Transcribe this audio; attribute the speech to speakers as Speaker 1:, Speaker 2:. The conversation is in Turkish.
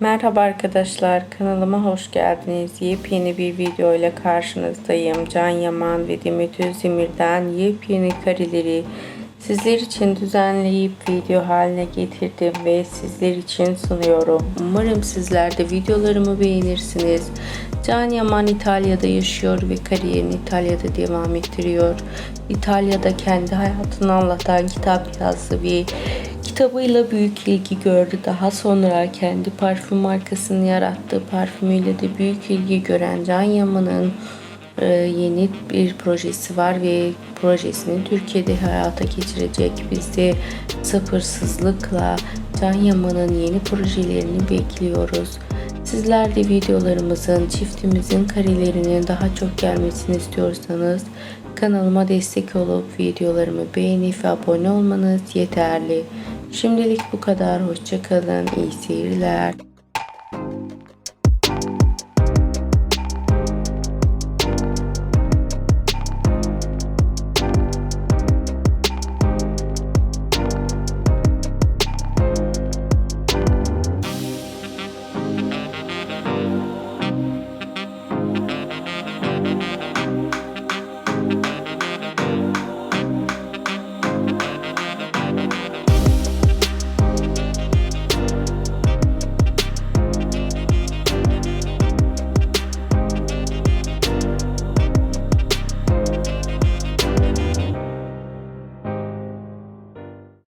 Speaker 1: Merhaba arkadaşlar, kanalıma hoş geldiniz. Yepyeni bir video ile karşınızdayım. Can Yaman ve Demet Özdemir'den yepyeni kareleri sizler için düzenleyip video haline getirdim ve sizler için sunuyorum. Umarım sizler de videolarımı beğenirsiniz. Can Yaman İtalya'da yaşıyor ve kariyerini İtalya'da devam ettiriyor. İtalya'da kendi hayatını anlatan kitap yazdı ve kitabıyla büyük ilgi gördü. Daha sonra kendi parfüm markasını yarattığı parfümüyle de büyük ilgi gören Can Yaman'ın e, yeni bir projesi var ve projesini Türkiye'de hayata geçirecek. Biz de sabırsızlıkla Can Yaman'ın yeni projelerini bekliyoruz. Sizler de videolarımızın, çiftimizin karelerinin daha çok gelmesini istiyorsanız kanalıma destek olup videolarımı beğenip abone olmanız yeterli. Şimdilik bu kadar. Hoşçakalın. İyi seyirler.